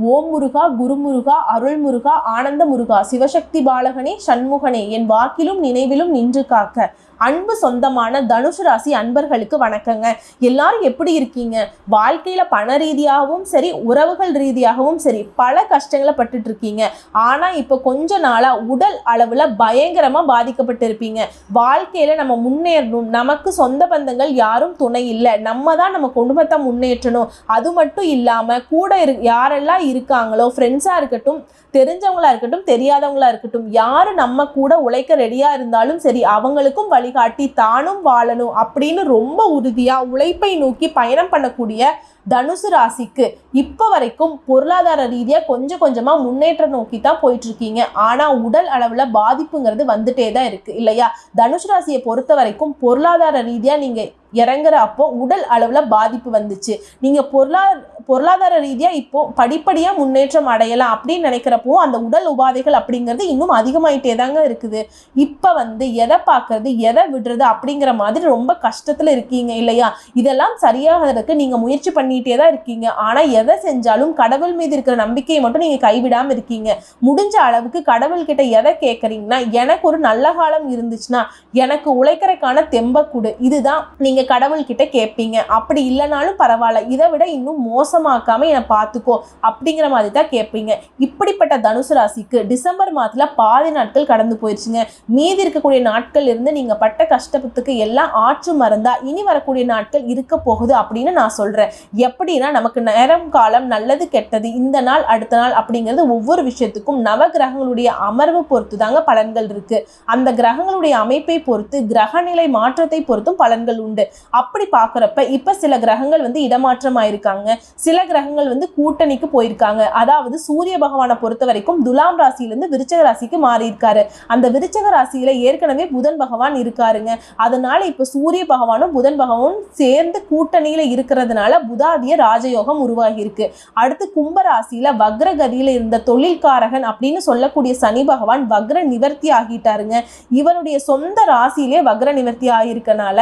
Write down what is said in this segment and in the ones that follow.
ஓம் முருகா குருமுருகா அருள்முருகா ஆனந்த முருகா சிவசக்தி பாலகனே சண்முகனே என் வாக்கிலும் நினைவிலும் நின்று காக்க. அன்பு சொந்தமான தனுசு ராசி அன்பர்களுக்கு வணக்கங்க. எல்லாரும் எப்படி இருக்கீங்க? வாழ்க்கையில பண ரீதியாகவும் சரி உறவுகள் ரீதியாகவும் சரி பல கஷ்டங்களை பட்டுட்டு இருக்கீங்க ஆனா இப்போ கொஞ்ச நாளா உடல் அளவுல பயங்கரமா பாதிக்கப்பட்டிருப்பீங்க. வாழ்க்கையில் வாழ்க்கையில நம்ம முன்னேறணும். நமக்கு சொந்த பந்தங்கள் யாரும் துணை இல்லை. நம்ம தான் நம்ம குடும்பத்தை முன்னேற்றணும். அது மட்டும் இல்லாம கூட இரு யாரெல்லாம் இருக்காங்களோ ஃப்ரெண்ட்ஸா இருக்கட்டும் தெரிஞ்சவங்களா இருக்கட்டும் தெரியாதவங்களா இருக்கட்டும் யாரு நம்ம கூட உழைக்க ரெடியா இருந்தாலும் சரி அவங்களுக்கும் வழி வழிகாட்டி தானும் வாழணும் அப்படின்னு ரொம்ப உறுதியாக உழைப்பை நோக்கி பயணம் பண்ணக்கூடிய தனுசு ராசிக்கு இப்போ வரைக்கும் பொருளாதார ரீதியாக கொஞ்சம் கொஞ்சமாக முன்னேற்றம் நோக்கி தான் போயிட்டுருக்கீங்க. ஆனால் உடல் அளவில் பாதிப்புங்கிறது வந்துட்டே தான் இருக்குது இல்லையா? தனுசு ராசியை பொறுத்த வரைக்கும் பொருளாதார ரீதியாக நீங்கள் இறங்குற அப்போ உடல் அளவில் பாதிப்பு வந்துச்சு. நீங்கள் பொருளா பொருளாதார ரீதியாக இப்போ படிப்படியாக முன்னேற்றம் அடையலாம் அப்படின்னு நினைக்கிறப்போ அந்த உடல் உபாதைகள் அப்படிங்கிறது இன்னும் அதிகமாயிட்டே தாங்க இருக்குது. இப்போ வந்து எதை பார்க்கறது எதை விடுறது அப்படிங்கிற மாதிரி ரொம்ப கஷ்டத்தில் இருக்கீங்க இல்லையா? இதெல்லாம் சரியாகிறதுக்கு நீங்கள் முயற்சி பண்ணிகிட்டே தான் இருக்கீங்க. ஆனால் எதை செஞ்சாலும் கடவுள் மீது இருக்கிற நம்பிக்கையை மட்டும் நீங்கள் கைவிடாமல் இருக்கீங்க. முடிஞ்ச அளவுக்கு கடவுள்கிட்ட எதை கேட்குறீங்கன்னா எனக்கு ஒரு நல்ல காலம் இருந்துச்சுன்னா எனக்கு உழைக்கிறக்கான தெம்பக்கூடு கொடு. இதுதான் நீங்கள் கடவுள்கிட்ட கேட்பீங்க அப்படி இல்லைனாலும் பரவாயில்ல. இதை விட இன்னும் மோசமாக்காமல் என்னை பார்த்துக்கோ அப்படிங்கிற மாதிரி தான் கேட்பீங்க இப்படிப்பட்ட தனுசு ராசிக்கு டிசம்பர் மாதத்தில் பாதி நாட்கள் கடந்து போயிடுச்சுங்க மீதி இருக்கக்கூடிய நாட்கள் இருந்து நீங்கள் பட்ட கஷ்டத்துக்கு எல்லாம் ஆற்று மறந்தா இனி வரக்கூடிய நாட்கள் இருக்க போகுது அப்படின்னு நான் சொல்கிறேன் எப்படின்னா நமக்கு நேரம் காலம் நல்லது கெட்டது இந்த நாள் அடுத்த நாள் அப்படிங்கிறது ஒவ்வொரு விஷயத்துக்கும் நவ கிரகங்களுடைய அமர்வு பொறுத்து தாங்க பலன்கள் இருக்குது அந்த கிரகங்களுடைய அமைப்பை பொறுத்து கிரகநிலை மாற்றத்தை பொறுத்தும் பலன்கள் உண்டு. அப்படி பார்க்குறப்ப இப்போ சில கிரகங்கள் வந்து இடமாற்றம் ஆயிருக்காங்க சில கிரகங்கள் வந்து கூட்டணிக்கு போயிருக்காங்க. அதாவது சூரிய பகவானை பொறுத்த வரைக்கும் துலாம் ராசியிலேருந்து விருச்சக ராசிக்கு மாறி இருக்காரு அந்த விருச்சக ராசியில ஏற்கனவே புதன் பகவான் இருக்காருங்க. அதனால இப்போ சூரிய பகவானும் புதன் பகவானும் சேர்ந்து கூட்டணியில இருக்கிறதுனால புதாதிய ராஜயோகம் உருவாகியிருக்கு. அடுத்து கும்ப ராசியில் வக்ரகதியில் இருந்த தொழில்காரகன் அப்படின்னு சொல்லக்கூடிய சனி பகவான் வக்ர நிவர்த்தி ஆகிட்டாருங்க. இவருடைய சொந்த ராசியிலே வக்ர நிவர்த்தி ஆகியிருக்கனால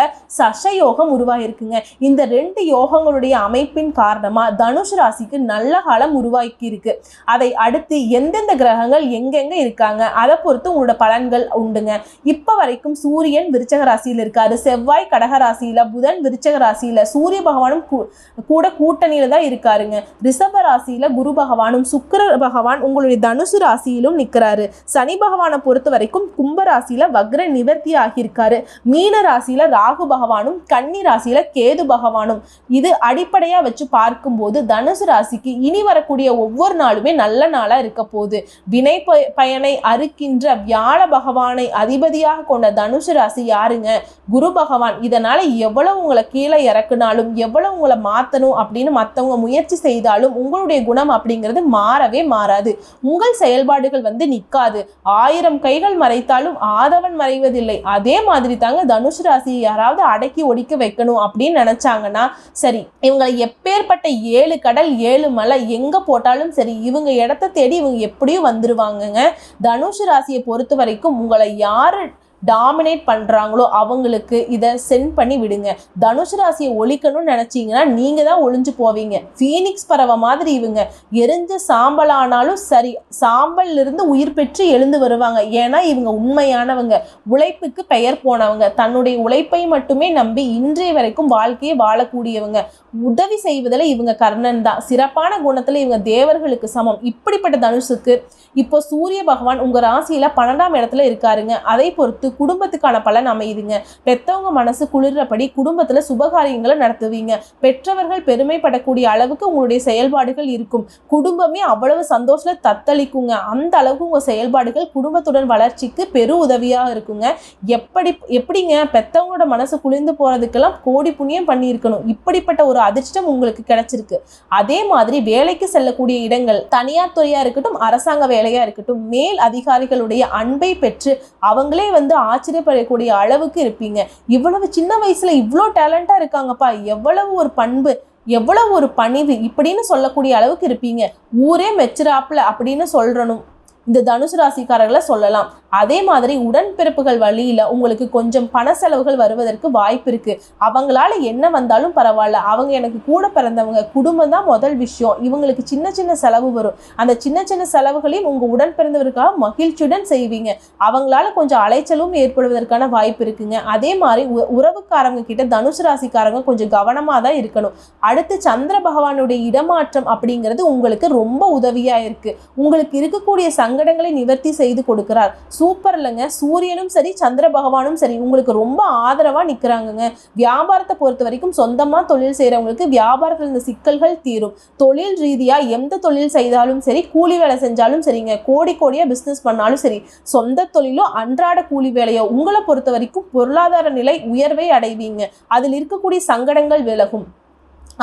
யோகம் உருவாயிருக்குங்க இந்த ரெண்டு யோகங்களுடைய அமைப்பின் காரணமா தனுஷ் ராசிக்கு நல்ல காலம் உருவாக்கி இருக்கு அதை அடுத்து எந்தெந்த கிரகங்கள் எங்கெங்க இருக்காங்க அதை பொறுத்து உங்களோட பலன்கள் உண்டுங்க. இப்ப வரைக்கும் சூரியன் விருச்சக ராசியில இருக்காரு. செவ்வாய் கடக ராசியில புதன் விருச்சக ராசியில சூரிய பகவானும் கூ- கூட கூட்டணியில தான் இருக்காருங்க. ரிஷப ராசியில குரு பகவானும் சுக்கர பகவான் உங்களுடைய தனுசு ராசியிலும் நிக்கிறாரு. சனி பகவானை பொறுத்த வரைக்கும் கும்ப ராசியில வக்ர நிவர்த்தி ஆகியிருக்காரு. மீன ராசியில ராகு பகவானும் கன்னி ராசியில கேது பகவானும் இது அடிப்படையா வச்சு பார்க்கும்போது தனுசு ராசிக்கு இனி வரக்கூடிய ஒவ்வொரு நாளுமே நல்ல நாளா இருக்க போகுது. வினை ப- பயனை அறுக்கின்ற வியாழ பகவானை அதிபதியாக கொண்ட தனுசு ராசி யாருங்க? குரு பகவான் இதனால எவ்வளவு உங்களை கீழே இறக்குனாலும் எவ்வளவு உங்களை மாத்தணும் அப்படின்னு மத்தவங்க முயற்சி செய்தாலும் உங்களுடைய குணம் அப்படிங்கிறது மாறவே மாறாது. உங்கள் செயல்பாடுகள் வந்து நிக்காது. ஆயிரம் கைகள் மறைத்தாலும் ஆதவன் மறைவதில்லை. அதே மாதிரி தாங்க தனுசு ராசியை யாராவது அடக்கி ஒடிக்க வைக்கணும் அப்படின்னு நினைச்சாங்கன்னா சரி இவங்களை எப்பேற்பட்ட ஏழு கடல் ஏழு மலை எங்க போட்டாலும் சரி இவங்க இடத்த தேடி இவங்க எப்படியும் வந்துருவாங்கங்க. தனுஷ் ராசியை பொறுத்த வரைக்கும் உங்களை யாரு டாமினேட் பண்ணுறாங்களோ அவங்களுக்கு இதை சென்ட் பண்ணி விடுங்க. தனுசு ராசியை ஒழிக்கணும்னு நினச்சிங்கன்னா நீங்கள் தான் ஒழிஞ்சு போவீங்க. ஃபீனிக்ஸ் பறவை மாதிரி இவங்க. எரிஞ்ச சாம்பல் ஆனாலும் சரி சாம்பல்லிருந்து உயிர் பெற்று எழுந்து வருவாங்க. ஏன்னா இவங்க உண்மையானவங்க. உழைப்புக்கு பெயர் போனவங்க. தன்னுடைய உழைப்பை மட்டுமே நம்பி இன்றைய வரைக்கும் வாழ்க்கையை வாழக்கூடியவங்க. உதவி செய்வதில் இவங்க கர்ணன் தான். சிறப்பான குணத்தில் இவங்க தேவர்களுக்கு சமம். இப்படிப்பட்ட தனுஷுக்கு இப்போ சூரிய பகவான் உங்கள் ராசியில பன்னெண்டாம் இடத்துல இருக்காருங்க. அதை பொறுத்து குடும்பத்துக்கான பலன் அமையுதுங்க. பெத்தவங்க மனசு குளிர்றபடி குடும்பத்துல சுபகாரியங்களை நடத்துவீங்க. பெற்றவர்கள் பெருமைப்படக்கூடிய அளவுக்கு உங்களுடைய செயல்பாடுகள் இருக்கும். குடும்பமே அவ்வளவு சந்தோஷத்துல தத்தளிக்குங்க. அந்த அளவுக்கு உங்க செயல்பாடுகள் குடும்பத்துடன் வளர்ச்சிக்கு பெரு உதவியா இருக்குங்க. எப்படி எப்படிங்க பெத்தவங்களோட மனசு குளிர்ந்து போறதுக்கெல்லாம் கோடி புண்ணியம் பண்ணியிருக்கணும். இப்படிப்பட்ட ஒரு அதிர்ஷ்டம் உங்களுக்கு கிடைச்சிருக்கு. அதே மாதிரி வேலைக்கு செல்லக்கூடிய இடங்கள் தனியார் துறையா இருக்கட்டும் அரசாங்க வேலையா இருக்கட்டும் மேல் அதிகாரிகளுடைய அன்பை பெற்று அவங்களே வந்து ஆச்சரியப்படக்கூடிய அளவுக்கு இருப்பீங்க. இவ்வளவு சின்ன வயசுல இவ்வளோ டேலண்டா இருக்காங்கப்பா. எவ்வளவு ஒரு பண்பு எவ்வளவு ஒரு பணிவு இப்படின்னு சொல்லக்கூடிய அளவுக்கு இருப்பீங்க. ஊரே மெச்சுறாப்புல அப்படின்னு சொல்றணும். இந்த தனுசு ராசிக்காரர்களை சொல்லலாம். அதே மாதிரி உடன்பிறப்புகள் வழியில உங்களுக்கு கொஞ்சம் பண செலவுகள் வருவதற்கு வாய்ப்பு இருக்கு. அவங்களால என்ன வந்தாலும் பரவாயில்ல. அவங்க எனக்கு கூட பிறந்தவங்க குடும்பம் தான் முதல் விஷயம். இவங்களுக்கு சின்ன சின்ன செலவு வரும். அந்த சின்ன சின்ன செலவுகளையும் உங்க உடன் பிறந்தவருக்காக மகிழ்ச்சியுடன் செய்வீங்க. அவங்களால கொஞ்சம் அலைச்சலும் ஏற்படுவதற்கான வாய்ப்பு இருக்குங்க. அதே மாதிரி உ- உறவுக்காரங்க கிட்ட தனுசு ராசிக்காரங்க கொஞ்சம் கவனமாக தான் இருக்கணும். அடுத்து சந்திர பகவானுடைய இடமாற்றம் அப்படிங்கிறது உங்களுக்கு ரொம்ப உதவியா இருக்கு. உங்களுக்கு இருக்கக்கூடிய சங்கடங்களை நிவர்த்தி செய்து கொடுக்கிறார். சூப்பர் இல்லைங்க. சூரியனும் சரி சந்திர பகவானும் சரி உங்களுக்கு ரொம்ப ஆதரவாக நிற்கிறாங்கங்க வியாபாரத்தை பொறுத்த வரைக்கும் சொந்தமாக தொழில் செய்கிறவங்களுக்கு வியாபாரத்தில் இந்த சிக்கல்கள் தீரும். தொழில் ரீதியாக எந்த தொழில் செய்தாலும் சரி கூலி வேலை செஞ்சாலும் சரிங்க. கோடி கோடியாக பிஸ்னஸ் பண்ணாலும் சரி சொந்த தொழிலோ அன்றாட கூலி வேலையோ உங்களை பொறுத்த வரைக்கும் பொருளாதார நிலை உயர்வை அடைவீங்க. அதில் இருக்கக்கூடிய சங்கடங்கள் விலகும்.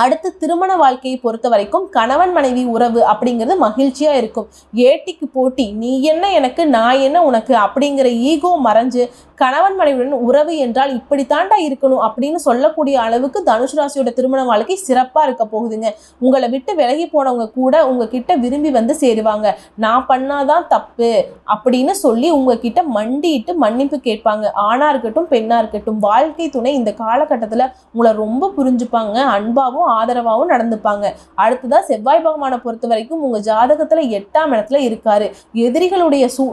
அடுத்து திருமண வாழ்க்கையை பொறுத்த வரைக்கும் கணவன் மனைவி உறவு அப்படிங்கிறது மகிழ்ச்சியா இருக்கும். ஏட்டிக்கு போட்டி நீ என்ன எனக்கு நான் என்ன உனக்கு? அப்படிங்கிற ஈகோ மறைஞ்சு கணவன் மனைவியுடன் உறவு என்றால் இப்படித்தாண்டா இருக்கணும் அப்படின்னு சொல்லக்கூடிய அளவுக்கு தனுசு ராசியோட திருமண வாழ்க்கை சிறப்பா இருக்க போகுதுங்க. உங்களை விட்டு விலகி போனவங்க கூட உங்ககிட்ட விரும்பி வந்து சேருவாங்க. நான் பண்ணாதான் தப்பு அப்படின்னு சொல்லி உங்ககிட்ட மண்டிட்டு மன்னிப்பு கேட்பாங்க. ஆணா இருக்கட்டும் பெண்ணா இருக்கட்டும் வாழ்க்கை துணை இந்த காலகட்டத்தில் உங்களை ரொம்ப புரிஞ்சுப்பாங்க அன்பாவும் ஆதரவாகவும் நடந்துப்பாங்க. அடுத்ததா செவ்வாய் பகவானை பொறுத்த வரைக்கும் உங்க ஜாதகத்துல எட்டாம் இடத்துல இருக்காரு. எதிரிகளுடைய சூ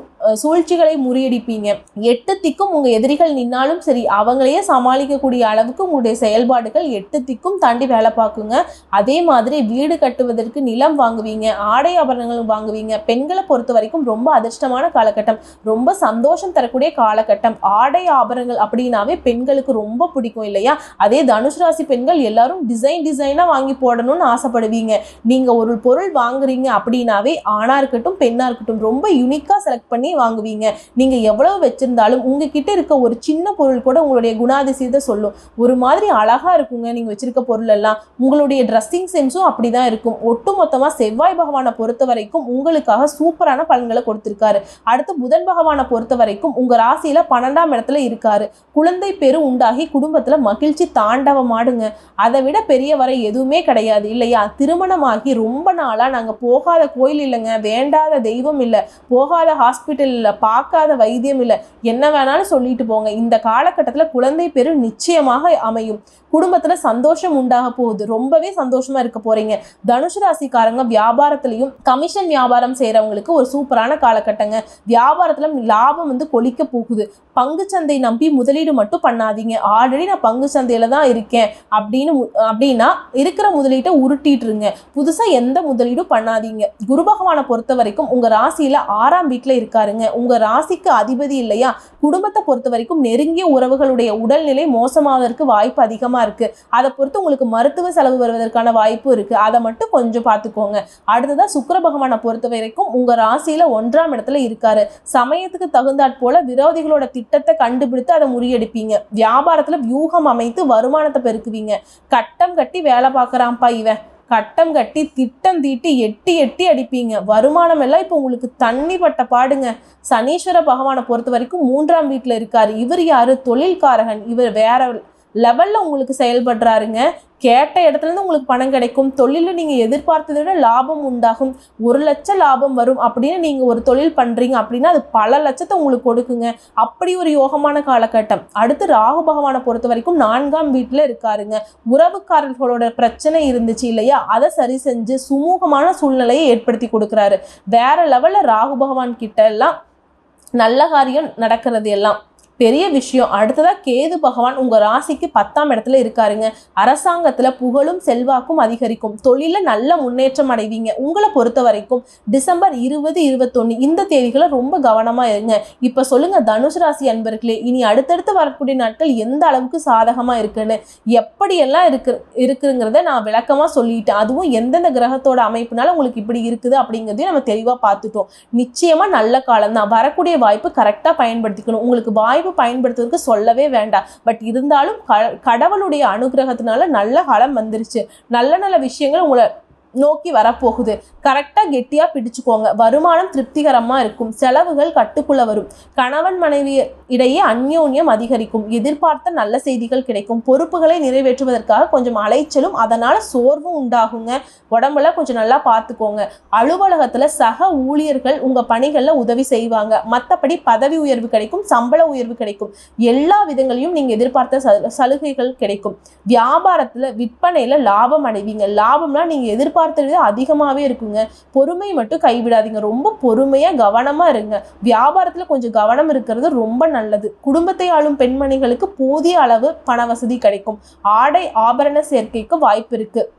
சூழ்ச்சிகளை முறியடிப்பீங்க. எட்டு திக்கும் உங்க எதிரிகள் நின்னாலும் சரி அவங்களையே சமாளிக்கக்கூடிய அளவுக்கு உங்களுடைய செயல்பாடுகள் எட்டு திக்கும் தாண்டி வேலை பார்க்குங்க. அதே மாதிரி வீடு கட்டுவதற்கு நிலம் வாங்குவீங்க ஆடை ஆபரணங்கள் வாங்குவீங்க. பெண்களை பொறுத்த வரைக்கும் ரொம்ப அதிர்ஷ்டமான காலகட்டம். ரொம்ப சந்தோஷம் தரக்கூடிய காலகட்டம். ஆடை ஆபரணங்கள் அப்படின்னாவே பெண்களுக்கு ரொம்ப பிடிக்கும் இல்லையா? அதே தனுஷ் ராசி பெண்கள் எல்லாரும் டிசைன் டிசைன் வாங்கி போடணும்னு ஆசைப்படுவீங்க. நீங்கள் ஒரு பொருள் வாங்குறீங்க அப்படின்னாவே ஆணாக இருக்கட்டும் பெண்ணாக இருக்கட்டும் ரொம்ப யூனிக்காக செலக்ட் பண்ணி வாங்குவீங்க. நீங்கள் எவ்வளோ வச்சிருந்தாலும் உங்ககிட்ட இருக்க ஒரு சின்ன பொருள் கூட உங்களுடைய குணாதிசயத்தை சொல்லும். ஒரு மாதிரி அழகா இருக்குங்க நீங்கள் வச்சிருக்க பொருள் எல்லாம் உங்களுடைய ட்ரெஸ்ஸிங் சென்ஸும் அப்படிதான் இருக்கும். ஒட்டுமொத்தமாக செவ்வாய் பகவானை பொறுத்த வரைக்கும் உங்களுக்காக சூப்பரான பலன்களை கொடுத்துருக்காரு. அடுத்து புதன் பகவானை பொறுத்த வரைக்கும் உங்கள் ராசியில் பன்னெண்டாம் இடத்துல இருக்காரு. குழந்தை பெரு உண்டாகி குடும்பத்தில் மகிழ்ச்சி தாண்டவமாடுங்க. அதை விட பெரியவரை வரை எதுவுமே கிடையாது. இல்லையா? திருமணமாகி ரொம்ப நாளா நாங்க போகாத கோயில் இல்லைங்க. வேண்டாத தெய்வம் இல்லை. போகாத ஹாஸ்பிட்டல் இல்லை. பார்க்காத வைத்தியம் இல்லை. என்ன வேணாலும் சொல்லிட்டு போங்க. இந்த காலகட்டத்தில் குழந்தை பெரு நிச்சயமாக அமையும். குடும்பத்துல சந்தோஷம் உண்டாக போகுது. ரொம்பவே சந்தோஷமா இருக்க போறீங்க. தனுசு ராசிக்காரங்க வியாபாரத்துலேயும் கமிஷன் வியாபாரம் செய்கிறவங்களுக்கு ஒரு சூப்பரான காலகட்டங்க. வியாபாரத்துல லாபம் வந்து கொலிக்க போகுது. பங்குச்சந்தை நம்பி முதலீடு மட்டும் பண்ணாதீங்க. ஆல்ரெடி நான் பங்கு சந்தையில் தான் இருக்கேன். அப்படின்னு அப்படின்னா அப்படின்னா இருக்கிற முதலீட்டை உருட்டிட்டுருங்க. புதுசா எந்த முதலீடும் பண்ணாதீங்க. குரு பகவானை பொறுத்த வரைக்கும் உங்க ராசியில ஆறாம் வீட்டுல இருக்காருங்க. உங்க ராசிக்கு அதிபதி இல்லையா? குடும்பத்தை பொறுத்த வரைக்கும் நெருங்கிய உறவுகளுடைய உடல்நிலை மோசமாவதற்கு வாய்ப்பு அதிகமா இருக்கு. அதை பொறுத்து உங்களுக்கு மருத்துவ செலவு வருவதற்கான வாய்ப்பு இருக்கு. அதை மட்டும் கொஞ்சம் பார்த்துக்கோங்க. அடுத்ததா சுக்கர பகவானை பொறுத்த வரைக்கும் உங்க ராசியில ஒன்றாம் இடத்துல இருக்காரு. சமயத்துக்கு தகுந்தாற் போல விரோதிகளோட திட்டத்தை கண்டுபிடித்து அதை முறியடிப்பீங்க. வியாபாரத்துல வியூகம் அமைத்து வருமானத்தை பெருக்குவீங்க. கட்டம் கட்டி வேலை பார்க்கறான்ப்பா இவன். கட்டம் கட்டி திட்டம் தீட்டி எட்டி எட்டி அடிப்பீங்க. வருமானம் எல்லாம் இப்போ உங்களுக்கு தண்ணி பட்ட பாடுங்க. சனீஸ்வர பகவானை பொறுத்த வரைக்கும் மூன்றாம் வீட்டில் இருக்காரு. இவர் யாரு? தொழில்காரகன். இவர் வேற லெவலில் உங்களுக்கு செயல்படுறாருங்க. கேட்ட இடத்துலேருந்து உங்களுக்கு பணம் கிடைக்கும். தொழிலில் நீங்கள் எதிர்பார்த்ததை விட லாபம் உண்டாகும். ஒரு லட்சம் லாபம் வரும் அப்படின்னு நீங்கள் ஒரு தொழில் பண்ணுறீங்க அப்படின்னா அது பல லட்சத்தை உங்களுக்கு கொடுக்குங்க. அப்படி ஒரு யோகமான காலகட்டம். அடுத்து ராகு பகவானை பொறுத்த வரைக்கும் நான்காம் வீட்டில் இருக்காருங்க. உறவுக்காரர்களோட பிரச்சனை இருந்துச்சு இல்லையா? அதை சரி செஞ்சு சுமூகமான சூழ்நிலையை ஏற்படுத்தி கொடுக்குறாரு. வேற லெவலில் ராகு பகவான் கிட்ட எல்லாம் நல்ல காரியம் நடக்கிறது எல்லாம். பெரிய விஷயம். அடுத்ததாக கேது பகவான் உங்கள் ராசிக்கு பத்தாம் இடத்துல இருக்காருங்க. அரசாங்கத்தில் புகழும் செல்வாக்கும் அதிகரிக்கும். தொழிலில் நல்ல முன்னேற்றம் அடைவீங்க. உங்களை பொறுத்த வரைக்கும் டிசம்பர் இருபது இருபத்தொன்று இந்த தேதிகளை ரொம்ப கவனமாக இருங்க. இப்போ சொல்லுங்கள் தனுஷ் ராசி அன்பர்களே இனி அடுத்தடுத்து வரக்கூடிய நாட்கள் எந்த அளவுக்கு சாதகமாக இருக்குன்னு. எப்படியெல்லாம் இருக்கு இருக்குங்கிறத நான் விளக்கமாக சொல்லிட்டேன். அதுவும் எந்தெந்த கிரகத்தோட அமைப்புனால உங்களுக்கு இப்படி இருக்குது அப்படிங்கிறதையும் நம்ம தெளிவாக பார்த்துட்டோம். நிச்சயமாக நல்ல காலம் தான் வரக்கூடிய வாய்ப்பு கரெக்டாக பயன்படுத்திக்கணும். உங்களுக்கு வாய்ப்பு பயன்படுத்துவதற்கு சொல்லவே வேண்டாம் பட் இருந்தாலும் க கடவுளுடைய அனுகிரகத்தினால நல்ல காலம் வந்துருச்சு. நல்ல நல்ல விஷயங்கள் உங்களை நோக்கி வரப்போகுது. கரெக்டாக கெட்டியாக பிடிச்சுக்கோங்க. வருமானம் திருப்திகரமாக இருக்கும். செலவுகள் கட்டுக்குள்ளே வரும். கணவன் மனைவி இடையே அந்யோன்யம் அதிகரிக்கும். எதிர்பார்த்த நல்ல செய்திகள் கிடைக்கும். பொறுப்புகளை நிறைவேற்றுவதற்காக கொஞ்சம் அலைச்சலும் அதனால சோர்வும் உண்டாகுங்க. உடம்புல கொஞ்சம் நல்லா பார்த்துக்கோங்க. அலுவலகத்துல சக ஊழியர்கள் உங்க பணிகள்ல உதவி செய்வாங்க. மற்றபடி பதவி உயர்வு கிடைக்கும் சம்பள உயர்வு கிடைக்கும். எல்லா விதங்களையும் நீங்க எதிர்பார்த்த ச- சலுகைகள் கிடைக்கும். வியாபாரத்துல விற்பனையில லாபம் அடைவீங்க. லாபம்னா நீங்க எதிர்பார்த்தது அதிகமாகவே இருக்குங்க. பொறுமை மட்டும் கைவிடாதீங்க. ரொம்ப பொறுமையா கவனமா இருங்க. வியாபாரத்துல கொஞ்சம் கவனம் இருக்கிறது ரொம்ப நல்ல நல்லது. குடும்பத்தை ஆளும் பெண்மணிகளுக்கு போதிய அளவு பண வசதி கிடைக்கும். ஆடை ஆபரண சேர்க்கைக்கு வாய்ப்பு இருக்குது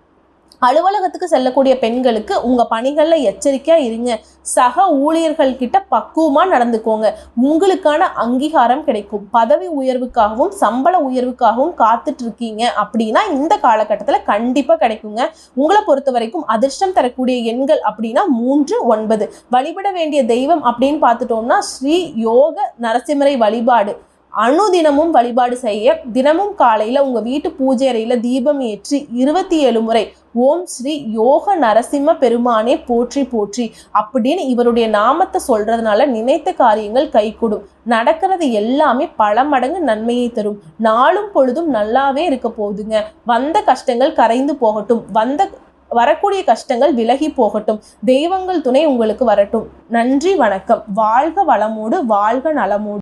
அலுவலகத்துக்கு செல்லக்கூடிய பெண்களுக்கு உங்கள் பணிகளில் எச்சரிக்கையாக இருங்க. சக ஊழியர்கள்கிட்ட பக்குவமாக நடந்துக்கோங்க. உங்களுக்கான அங்கீகாரம் கிடைக்கும். பதவி உயர்வுக்காகவும் சம்பள உயர்வுக்காகவும் காத்துட்டு இருக்கீங்க அப்படின்னா இந்த காலகட்டத்தில் கண்டிப்பாக கிடைக்குங்க. உங்களை பொறுத்த வரைக்கும் அதிர்ஷ்டம் தரக்கூடிய எண்கள் அப்படின்னா மூன்று ஒன்பது. வழிபட வேண்டிய தெய்வம் அப்படின்னு பார்த்துட்டோம்னா ஸ்ரீ யோக நரசிம்மரை வழிபாடு. அணுதினமும் வழிபாடு செய்ய தினமும் காலையில் உங்கள் வீட்டு பூஜை அறையில் தீபம் ஏற்றி இருபத்தி ஏழு முறை ஓம் ஸ்ரீ யோக நரசிம்ம பெருமானே போற்றி போற்றி அப்படின்னு இவருடைய நாமத்தை சொல்றதுனால நினைத்த காரியங்கள் கைகூடும். நடக்கிறது எல்லாமே பல மடங்கு நன்மையை தரும். நாளும் பொழுதும் நல்லாவே இருக்க போகுதுங்க. வந்த கஷ்டங்கள் கரைந்து போகட்டும். வந்த வரக்கூடிய கஷ்டங்கள் விலகி போகட்டும். தெய்வங்கள் துணை உங்களுக்கு வரட்டும். நன்றி வணக்கம். வாழ்க வளமோடு வாழ்க நலமோடு.